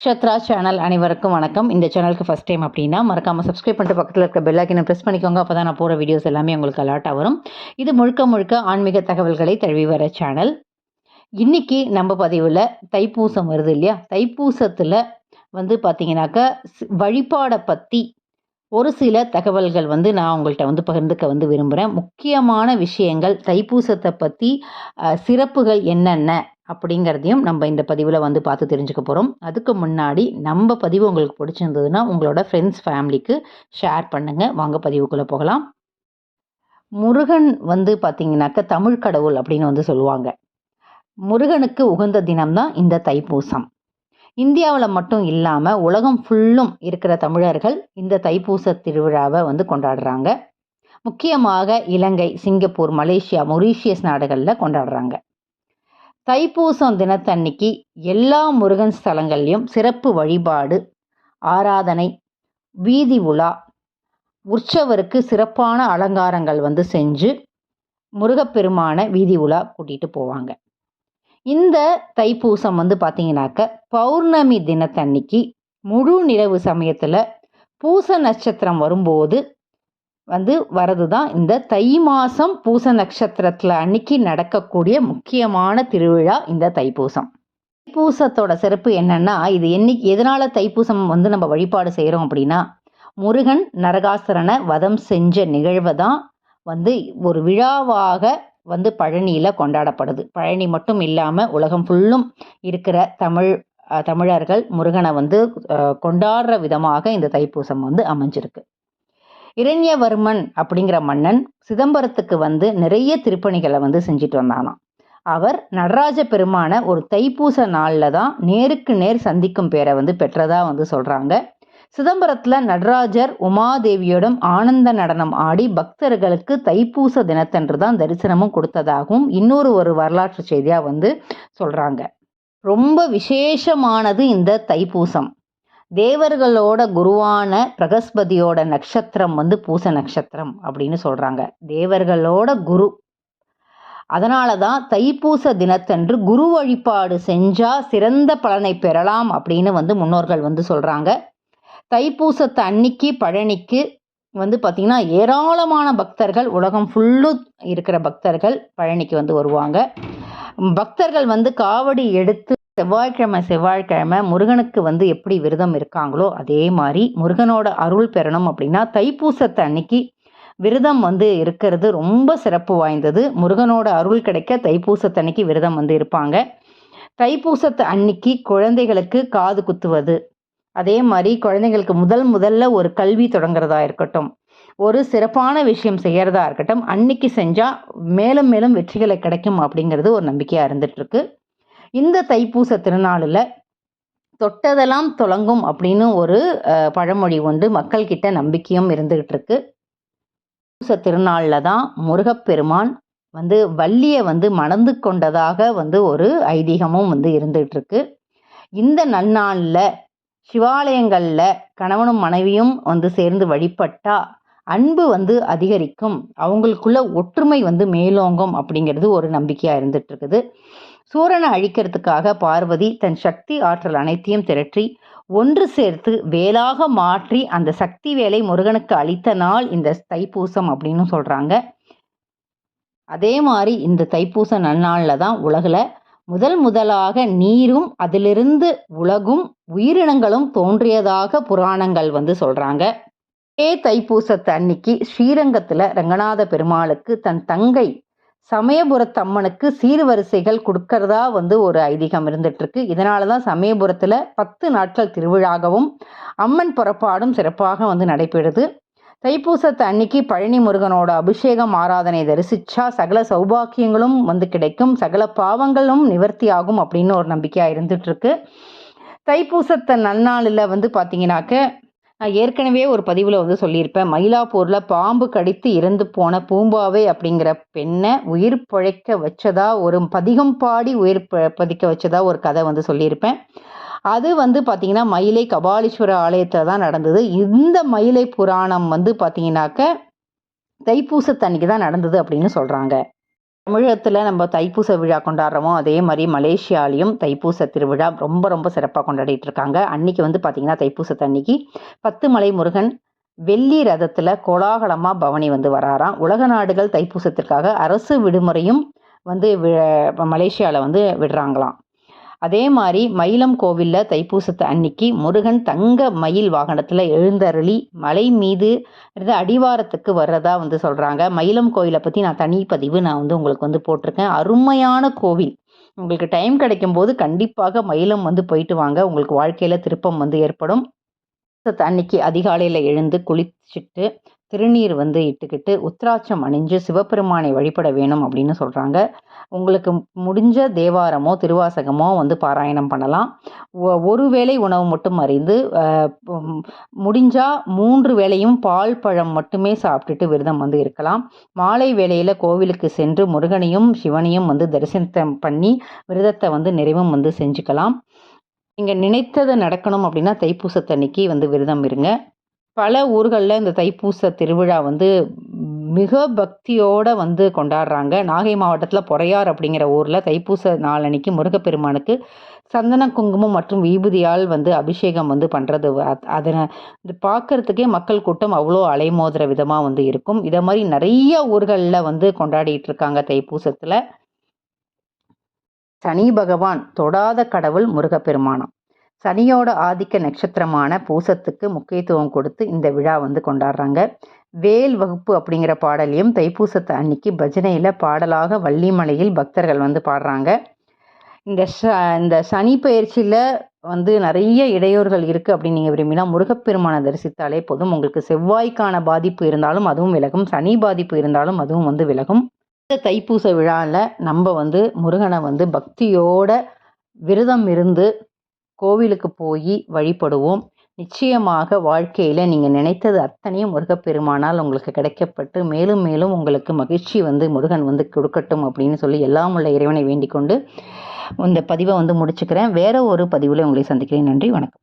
Chatra channel அனைவருக்கும் வணக்கம். இந்த சேனலுக்கு ஃபஸ்ட் டைம் அப்படின்னா மறக்காமல் சப்ஸ்கிரைப் பண்ணிட்டு பக்கத்தில் இருக்க பெல்லாக்கினை ப்ரெஸ் பண்ணிக்கோங்க. அப்போ தான் நான் போகிற வீடியோஸ் எல்லாமே உங்களுக்கு அலாட்டாக வரும். இது முழுக்க முழுக்க ஆன்மீக தகவல்களை தழுவி வர சேனல் இன்றைக்கி நம்ம பதிவில் தைப்பூசம் வருது இல்லையா? தைப்பூசத்தில் வந்து பார்த்தீங்கன்னாக்கா ஸ்- வழிபாடை பற்றி ஒரு சில தகவல்கள் வந்து நான் உங்கள்கிட்ட வந்து பகிர்ந்துக்க வந்து விரும்புகிறேன் முக்கியமான விஷயங்கள் தைப்பூசத்தை பற்றி சிறப்புகள் என்னென்ன? அப்படிங்கிறதையும் நம்ம இந்த பதிவில் வந்து பார்த்து தெரிஞ்சுக்க போகிறோம் அதுக்கு முன்னாடி நம்ம பதிவு உங்களுக்கு பிடிச்சிருந்ததுன்னா உங்களோட ஃப்ரெண்ட்ஸ் ஃபேமிலிக்கு ஷேர் பண்ணுங்கள் வாங்க பதிவுக்குள்ளே போகலாம். முருகன் வந்து பார்த்தீங்கன்னாக்க தமிழ் கடவுள் அப்படின்னு வந்து சொல்லுவாங்க. முருகனுக்கு உகந்த தினம்தான் இந்த தைப்பூசம். இந்தியாவில் மட்டும் இல்லாமல் உலகம் ஃபுல்லும் இருக்கிற தமிழர்கள் இந்த தைப்பூச திருவிழாவை வந்து கொண்டாடுறாங்க. முக்கியமாக இலங்கை சிங்கப்பூர் மலேசியா மொரீஷியஸ் நாடுகளில் கொண்டாடுறாங்க. தைப்பூசம் தினத்தன்னைக்கு எல்லா முருகன் ஸ்தலங்கள்லையும் சிறப்பு வழிபாடு ஆராதனை வீதி உலா உற்சவருக்கு சிறப்பான அலங்காரங்கள் வந்து செஞ்சு முருகப்பெருமான வீதி உலா கூட்டிகிட்டு போவாங்க. இந்த தைப்பூசம் வந்து பார்த்தீங்கன்னாக்க பௌர்ணமி தினத்தன்னைக்கு முழு நிலவு சமயத்தில் பூச நட்சத்திரம் வரும்போது வந்து வரது தான் இந்த தை மாதம் பூச நட்சத்திரத்தில் அன்னைக்கு நடக்கக்கூடிய முக்கியமான திருவிழா இந்த தைப்பூசம். தைப்பூசத்தோட சிறப்பு என்னன்னா இது என்னைக்கு எதனால தைப்பூசம் வந்து நம்ம வழிபாடு செய்கிறோம் அப்படின்னா முருகன் நரகாசுரனை வதம் செஞ்ச நிகழ்வை தான் வந்து ஒரு விழாவாக வந்து பழனியில் கொண்டாடப்படுது. பழனி மட்டும் இல்லாமல் உலகம் ஃபுல்லும் இருக்கிற தமிழ் தமிழர்கள் முருகனை வந்து கொண்டாடுற விதமாக இந்த தைப்பூசம் வந்து அமைஞ்சிருக்கு. இரண்யவர்மன் அப்படிங்கிற மன்னன் சிதம்பரத்துக்கு வந்து நிறைய திருப்பணிகளை வந்து செஞ்சுட்டு வந்தானாம். அவர் நடராஜ பெருமான ஒரு தைப்பூச நாளில் தான் நேருக்கு நேர் சந்திக்கும் பேரை வந்து பெற்றதா வந்து சொல்கிறாங்க சிதம்பரத்தில் நடராஜர் உமாதேவியோடும் ஆனந்த நடனம் ஆடி பக்தர்களுக்கு தைப்பூச தினத்தன்று தான் தரிசனமும் கொடுத்ததாகவும் இன்னொரு ஒரு வரலாற்று செய்தியாக வந்து சொல்கிறாங்க ரொம்ப விசேஷமானது இந்த தைப்பூசம். தேவர்களோட குருவான பிரகஸ்பதியோட நட்சத்திரம் வந்து பூச நட்சத்திரம் அப்படின்னு சொல்கிறாங்க தேவர்களோட குரு. அதனால தான் தைப்பூச தினத்தன்று குரு வழிபாடு செஞ்சால் சிறந்த பலனை பெறலாம் அப்படின்னு வந்து முன்னோர்கள் வந்து சொல்கிறாங்க தைப்பூசத்தை அன்னைக்கு பழனிக்கு வந்து பார்த்திங்கன்னா ஏராளமான பக்தர்கள் உலகம் ஃபுல்லும் இருக்கிற பக்தர்கள் பழனிக்கு வந்து வருவாங்க. பக்தர்கள் வந்து காவடி எடுத்து செவ்வாய்க்கிழமை செவ்வாய்க்கிழமை முருகனுக்கு வந்து எப்படி விரதம் இருக்காங்களோ அதே மாதிரி முருகனோட அருள் பெறணும் அப்படின்னா தைப்பூசத்தை அன்னைக்கு விரதம் வந்து இருக்கிறது ரொம்ப சிறப்பு வாய்ந்தது. முருகனோட அருள் கிடைக்க தைப்பூசத்து அன்னைக்கு விரதம் வந்து இருப்பாங்க. தைப்பூசத்து அன்னைக்கு குழந்தைகளுக்கு காது குத்துவது. அதே மாதிரி குழந்தைங்களுக்கு முதல் முதல்ல ஒரு கல்வி தொடங்குறதா இருக்கட்டும் ஒரு சிறப்பான விஷயம் செய்யறதா இருக்கட்டும் அன்னைக்கு செஞ்சால் மேலும் மேலும் வெற்றிகளை கிடைக்கும் அப்படிங்கிறது ஒரு நம்பிக்கையாக இருந்துட்டு இருக்கு. இந்த தைப்பூச திருநாளில் தொட்டதெல்லாம் தொடங்கும் அப்படின்னு ஒரு பழமொழி உண்டு. மக்கள்கிட்ட நம்பிக்கையும் இருந்துகிட்டு இருக்கு பூச திருநாளில் தான் முருகப்பெருமான் வந்து வள்ளியை வந்து மணந்து கொண்டதாக வந்து ஒரு ஐதீகமும் வந்து இருந்துகிட்டு இருக்கு இந்த நன்னாளில் சிவாலயங்களில் கணவனும் மனைவியும் வந்து சேர்ந்து வழிபட்டா அன்பு வந்து அதிகரிக்கும். அவங்களுக்குள்ள ஒற்றுமை வந்து மேலோங்கும் அப்படிங்கிறது ஒரு நம்பிக்கையாக இருந்துட்டு இருக்குது சூரனை அழிக்கிறதுக்காக பார்வதி தன் சக்தி ஆற்றல் அனைத்தையும் திரட்டி ஒன்று சேர்த்து வேலாக மாற்றி அந்த சக்தி வேலை முருகனுக்கு அளித்த நாள் இந்த தைப்பூசம் அப்படின்னு சொல்கிறாங்க அதே மாதிரி இந்த தைப்பூச நன்னாளில் தான் உலகில் முதல் முதலாக நீரும் அதிலிருந்து உலகும் உயிரினங்களும் தோன்றியதாக புராணங்கள் வந்து சொல்கிறாங்க இதே தைப்பூசத்து அன்னைக்கு ஸ்ரீரங்கத்தில் ரங்கநாத பெருமாளுக்கு தன் தங்கை சமயபுரத்தம்மனுக்கு சீர்வரிசைகள் கொடுக்கறதா வந்து ஒரு ஐதீகம் இருந்துட்டு இருக்கு இதனால தான் சமயபுரத்தில் பத்து நாட்கள் திருவிழாகவும் அம்மன் புறப்பாடும் சிறப்பாக வந்து நடைபெறுது. தைப்பூசத்து அன்னைக்கு பழனி முருகனோட அபிஷேகம் ஆராதனை தரிசிச்சா சகல சௌபாக்கியங்களும் வந்து கிடைக்கும். சகல பாவங்களும் நிவர்த்தியாகும் அப்படின்னு ஒரு நம்பிக்கையாக இருந்துட்டு இருக்கு தைப்பூசத்தை நன்னாளில் வந்து பார்த்தீங்கன்னாக்க நான் ஏற்கனவே ஒரு பதிவில் வந்து சொல்லியிருப்பேன் மயிலாப்பூரில் பாம்பு கடித்து இறந்து போன பூம்பாவை அப்படிங்கிற பெண்ணை உயிர் பிழைக்க வச்சதா ஒரு பதிகம் பாடி உயிர் ப- பதிக்க வச்சதா ஒரு கதை வந்து சொல்லியிருப்பேன். அது வந்து பார்த்திங்கன்னா மயிலை கபாலீஸ்வர ஆலயத்தில் தான் நடந்தது. இந்த மயிலை புராணம் வந்து பார்த்தீங்கன்னாக்க தைப்பூசத்தன்னைக்கு தான் நடந்தது அப்படின்னு சொல்கிறாங்க தமிழகத்தில் நம்ம தைப்பூச விழா கொண்டாடுறோமோ அதே மாதிரி மலேசியாலையும் தைப்பூச திருவிழா ரொம்ப ரொம்ப சிறப்பாக கொண்டாடிட்டு இருக்காங்க. அன்னைக்கு வந்து பார்த்திங்கன்னா தைப்பூசத்து அன்னைக்கு பத்து மலை முருகன் வெள்ளி ரதத்தில் கோலாகலமாக பவனி வந்து வராராம். உலக நாடுகள் தைப்பூசத்திற்காக அரசு விடுமுறையும் வந்து மலேசியாவில் வந்து விடுறாங்களாம். அதே மாதிரி மயிலம் கோவிலில் தைப்பூசத்தை அன்னைக்கு முருகன் தங்க மயில் வாகனத்தில் எழுந்தருளி மலை மீது இருந்து அடிவாரத்துக்கு வர்றதா வந்து சொல்கிறாங்க மயிலம் கோவிலை பற்றி நான் தனி பதிவு நான் வந்து உங்களுக்கு வந்து போட்டிருக்கேன். அருமையான கோவில். உங்களுக்கு டைம் கிடைக்கும் போது கண்டிப்பாக மயிலம் வந்து போயிட்டு வாங்க. உங்களுக்கு வாழ்க்கையில் திருப்பம் வந்து ஏற்படும். அன்னைக்கு அதிகாலையில் எழுந்து குளிச்சுட்டு திருநீர் வந்து இட்டுக்கிட்டு உத்ராட்சம் அணிஞ்சு சிவபெருமானை வழிபட வேணும் அப்படின்னு சொல்கிறாங்க உங்களுக்கு முடிஞ்ச தேவாரமோ திருவாசகமோ வந்து பாராயணம் பண்ணலாம். ஒரு வேளை உணவு மட்டும் அறிந்து முடிஞ்சால் மூன்று வேளையும் பால் பழம் மட்டுமே சாப்பிட்டுட்டு விரதம் வந்து இருக்கலாம். மாலை வேளையில் கோவிலுக்கு சென்று முருகனையும் சிவனையும் வந்து தரிசனம் பண்ணி விரதத்தை வந்து நிறைவும் வந்து செஞ்சுக்கலாம். நீங்கள் நினைத்தது நடக்கணும் அப்படின்னா தைப்பூசத்தன்னைக்கு வந்து விரதம் இருங்க. பல ஊர்களில் இந்த தைப்பூச திருவிழா வந்து மிக பக்தியோடு வந்து கொண்டாடுறாங்க. நாகை மாவட்டத்தில் பொறையார் அப்படிங்கிற ஊரில் தைப்பூச நாளன்னைக்கு முருகப்பெருமானுக்கு சந்தன குங்குமம் மற்றும் விபூதியால் வந்து அபிஷேகம் வந்து பண்ணுறது அதனை இது பார்க்குறதுக்கே மக்கள் கூட்டம் அவ்வளோ அலைமோதுற விதமாக வந்து இருக்கும். இதை மாதிரி நிறைய ஊர்களில் வந்து கொண்டாடிட்டு இருக்காங்க தைப்பூசத்தில். சனி பகவான் தொடாத கடவுள் முருகப்பெருமானம். சனியோட ஆதிக்க நட்சத்திரமான பூசத்துக்கு முக்கியத்துவம் கொடுத்து இந்த விழா வந்து கொண்டாடுறாங்க. வேல் வகுப்பு அப்படிங்கிற பாடலையும் தைப்பூசத்தை அன்னைக்கு பஜனையில் பாடலாக வள்ளிமலையில் பக்தர்கள் வந்து பாடுறாங்க. இந்த ச இந்த சனி பயிற்சியில் வந்து நிறைய இடையூறுகள் இருக்குது அப்படின்னு நீங்கள் விரும்பினா முருகப்பெருமானை தரிசித்தாலே போதும். உங்களுக்கு செவ்வாய்க்கான பாதிப்பு இருந்தாலும் அதுவும் விலகும். சனி பாதிப்பு இருந்தாலும் அதுவும் வந்து விலகும். இந்த தைப்பூச விழாவில் நம்ம வந்து முருகனை வந்து பக்தியோட விரதம் இருந்து கோவிலுக்கு போய் வழிபடுவோம். நிச்சயமாக வாழ்க்கையில் நீங்கள் நினைத்தது அத்தனையும் முருகப்பெருமானால் உங்களுக்கு கிடைக்கப்பட்டு மேலும் மேலும் உங்களுக்கு மகிழ்ச்சி வந்து முருகன் வந்து கொடுக்கட்டும் அப்படின்னு சொல்லி எல்லாம் உள்ள இறைவனை வேண்டிக் கொண்டு இந்த பதிவை வந்து முடிச்சுக்கிறேன். வேற ஒரு பதிவில் உங்களை சந்திக்கிறேன். நன்றி வணக்கம்.